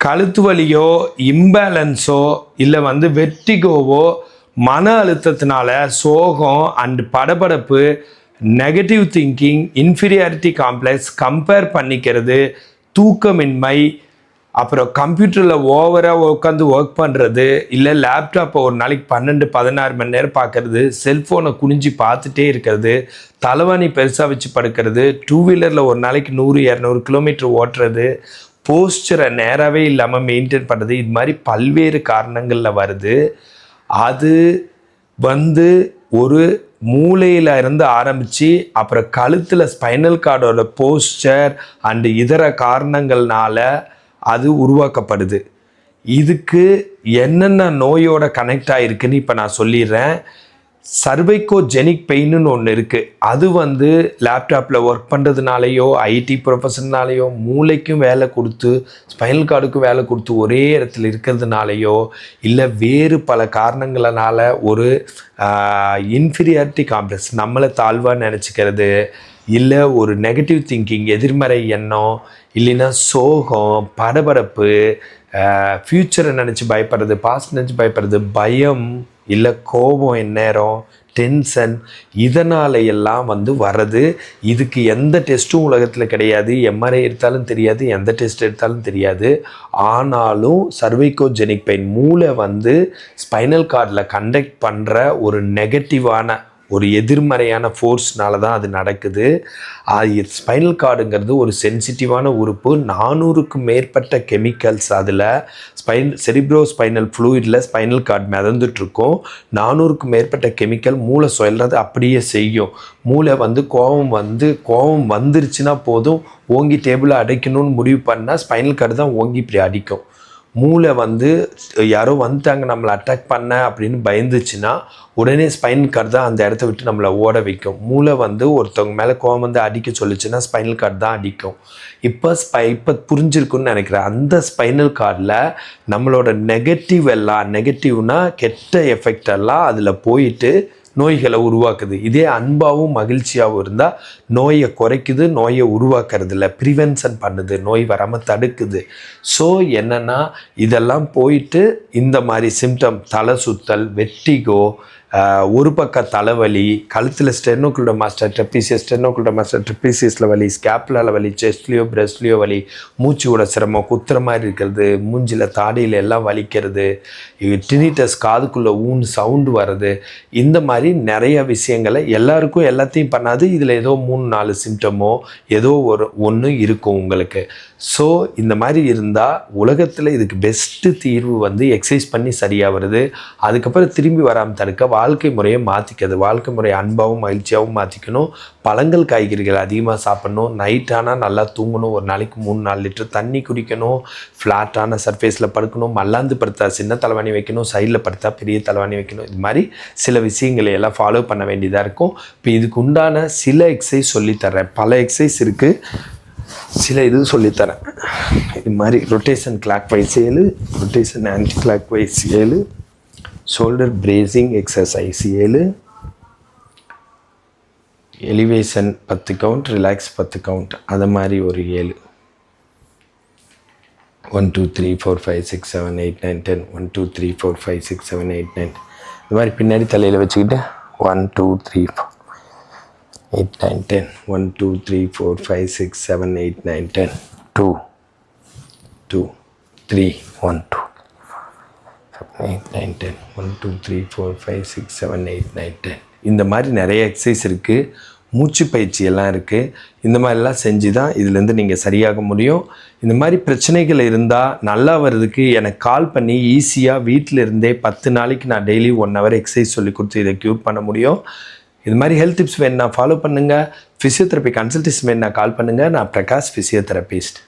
கழுத்து வலியோ இம்பேலன்ஸோ இல்லை வந்து வெட்டிகோவோ மன அழுத்தத்தினால சோகம் அண்ட் படபடப்பு negative thinking inferiority complex compare பண்ணிக்கிறது தூக்கமின்மை அப்புறம் கம்ப்யூட்டரில் ஓவராக உட்காந்து ஒர்க் பண்ணுறது இல்லை லேப்டாப்பை ஒரு நாளைக்கு பன்னெண்டு பதினாறு மணி நேரம் பார்க்கறது செல்ஃபோனை குனிஞ்சு பார்த்துட்டே இருக்கிறது தலைவாணி பெருசாக வச்சு படுக்கிறது டூ வீலரில் ஒரு நாளைக்கு நூறு இரநூறு கிலோமீட்டர் ஓட்டுறது போஸ்டரை நேராகவே இல்லாமல் மெயின்டைன் பண்ணுறது இது மாதிரி பல்வேறு காரணங்களில் வருது. அது வந்து ஒரு மூளையில் இருந்து ஆரம்பித்து அப்புறம் கழுத்தில் ஸ்பைனல் கார்டோட போஸ்டர் அண்டு இதர காரணங்கள்னால அது உருவாக்கப்படுது. இதுக்கு என்னென்ன நோயோட கனெக்ட் ஆகிருக்குன்னு இப்போ நான் சொல்லிடுறேன். சர்வைக்கோஜெனிக் பெயின்னு ஒன்று இருக்குது அது வந்து லேப்டாப்பில் ஒர்க் பண்ணுறதுனாலையோ ஐடி ப்ரொஃபஷன்னாலேயோ மூளைக்கும் வேலை கொடுத்து ஸ்பைனல் கார்டுக்கும் வேலை கொடுத்து ஒரே இடத்துல இருக்கிறதுனாலையோ இல்லை வேறு பல காரணங்களனால ஒரு இன்ஃபீரியாரிட்டி காம்ப்ளெக்ஸ் நம்மளை தாழ்வாக நினச்சிக்கிறது இல்லை ஒரு நெகட்டிவ் திங்கிங் எதிர்மறை எண்ணம் இல்லைன்னா சோகம் படபடப்பு ஃப்யூச்சரை நினச்சி பயப்படுறது பாஸ்ட் நினச்சி பயப்படுறது பயம் இல்லை கோபம் எந்நேரம் டென்ஷன் இதனால எல்லாம் வந்து வர்றது. இதுக்கு எந்த டெஸ்ட்டும் உலகத்தில் கிடையாது. எம்ஆர்ஐ எடுத்தாலும் தெரியாது. எந்த டெஸ்ட் எடுத்தாலும் தெரியாது. ஆனாலும் சர்வைக்கோஜெனிக் பெயின் மூளை வந்து ஸ்பைனல் கார்டில் கண்டக்ட் பண்ணுற ஒரு நெகட்டிவான ஒரு எதிர்மறையான ஃபோர்ஸ்னால தான் அது நடக்குது. ஸ்பைனல் கார்டுங்கிறது ஒரு சென்சிட்டிவான உறுப்பு. நானூறுக்கும் மேற்பட்ட கெமிக்கல்ஸ் அதில் ஸ்பைன் செரிப்ரோ ஸ்பைனல் ஃப்ளூயிடில் ஸ்பைனல் கார்டு மிதந்துட்ருக்கும் நானூறுக்கும் மேற்பட்ட கெமிக்கல் மூளை சொல்கிறது அப்படியே செய்யும். மூளை வந்து கோபம் வந்து கோபம் வந்துருச்சுன்னா போதும் ஓங்கி டேபிளை அடைக்கணும்னு முடிவு பண்ணால் ஸ்பைனல் கார்டு தான் ஓங்கி இப்படி அடிக்கும். மூளை வந்து யாரோ வந்துட்டாங்க நம்மளை அட்டாக் பண்ண அப்படின்னு பயந்துச்சுன்னா உடனே ஸ்பைனல் கார்டு தான் அந்த இடத்த விட்டு நம்மளை ஓட வைக்கும். மூளை வந்து ஒருத்தவங்க மேலே கோவம் வந்து அடிக்க சொல்லிச்சுன்னா ஸ்பைனல் கார்டு தான் அடிக்கும். இப்போ ஸ்பை இப்போ புரிஞ்சிருக்குன்னு நினைக்கிறேன். அந்த ஸ்பைனல் கார்டில் நம்மளோட நெகட்டிவ் எல்லாம் நெகட்டிவ்னா கெட்ட எஃபெக்ட் எல்லாம் அதில் போயிட்டு நோய்களை உருவாக்குது. இதே அன்பாகவும் மகிழ்ச்சியாகவும் இருந்தால் நோயை குறைக்குது நோயை உருவாக்குறது இல்லை ப்ரிவென்ஷன் பண்ணுது நோய் வராமல் தடுக்குது. ஸோ என்னென்னா இதெல்லாம் போயிட்டு இந்த மாதிரி சிம்டம் தலை சுத்தல் வெட்டிகோ ஒரு பக்க தலைவலி கழுத்தில் sternocleidomastoid trapezius sternocleidomastoid ட்ரெப்பீசியஸில் வலி ஸ்கேப்லால வலி செஸ்ட்லேயோ பிரெஸ்ட்லேயோ வலி மூச்சு விட சிரமம் குத்துற மாதிரி இருக்கிறது மூஞ்சில் தாடியில் எல்லாம் வலிக்கிறது டினிட்டஸ் காதுக்குள்ளே ஊன் சவுண்டு வர்றது இந்த மாதிரி நிறைய விஷயங்களை எல்லாருக்கும் எல்லாத்தையும் பண்ணாது இதில் ஏதோ மூணு நாலு சிம்டமோ ஏதோ ஒரு ஒன்று இருக்கும் உங்களுக்கு. ஸோ இந்த மாதிரி இருந்தால் உலகத்தில் இதுக்கு பெஸ்ட்டு தீர்வு வந்து எக்ஸசைஸ் பண்ணி சரியாக வருது அதுக்கப்புறம் திரும்பி வராமல் தடுக்க வாழ்க்கை முறையை மாற்றிக்கிறது வாழ்க்கை முறையை அன்பாகவும் மகிழ்ச்சியாகவும் மாற்றிக்கணும் பழங்கள் காய்கறிகள் அதிகமாக சாப்பிடணும். நைட் ஆனால் நல்லா தூங்கணும். ஒரு நாளைக்கு மூணு நாலு லிட்டர் தண்ணி குடிக்கணும். ஃப்ளாட்டான சர்ஃபேஸில் படுக்கணும். மல்லாந்து படுத்தா சின்ன தலைவாணி வைக்கணும். சைடில் படுத்தா பெரிய தலைவாணி வைக்கணும். இது மாதிரி சில விஷயங்களை எல்லாம் ஃபாலோ பண்ண வேண்டியதாக இருக்கும். இப்போ இதுக்கு உண்டான சில எக்ஸசைஸ் சொல்லித்தரேன் பல எக்ஸசைஸ் இருக்குது சில இது சொல்லித்தரேன் இது மாதிரி ரொட்டேஷன் கிளாக் வைஸ் ஏழு ரொட்டேஷன் ஆன்டி கிளாக் வைஸ் ஏழு ஷோல்டர் பிரேசிங் எக்ஸசைஸ் ஏழு. எலிவேஷன் பத்து கவுண்ட் ரிலாக்ஸ் பத்து கவுண்ட் அது மாதிரி ஒரு ஏழு. One two three four five six seven eight nine ten one two three four five six seven eight nine இது மாதிரி பின்னாடி தலையில் வச்சுக்கிட்டு one two three four eight nine ten one two three four five six seven eight nine ten two two three one two eight nine ten one two three four five six seven eight nine ten இந்த மாதிரி நிறைய exercise இருக்குது மூச்சு பயிற்சி எல்லாம் இருக்குது இந்த மாதிரிலாம் செஞ்சு தான் இதுலேருந்து நீங்கள் சரியாக முடியும். இந்த மாதிரி பிரச்சனைகள் இருந்தால் நல்லா வர்றதுக்கு எனக்கு கால் பண்ணி ஈஸியாக வீட்டில் இருந்தே பத்து நாளைக்கு நான் டெய்லி ஒன் ஹவர் எக்ஸசைஸ் சொல்லி கொடுத்து இதை க்யூர் பண்ண முடியும். இது மாதிரி ஹெல்த் டிப்ஸ் வேணுன்னா ஃபாலோ பண்ணுங்கள் ஃபிசியோதெரப்பி கன்சல்டேஷன் வேணுன்னா கால் பண்ணுங்கள் நான் பிரகாஷ் ஃபிசியோதெரபிஸ்ட்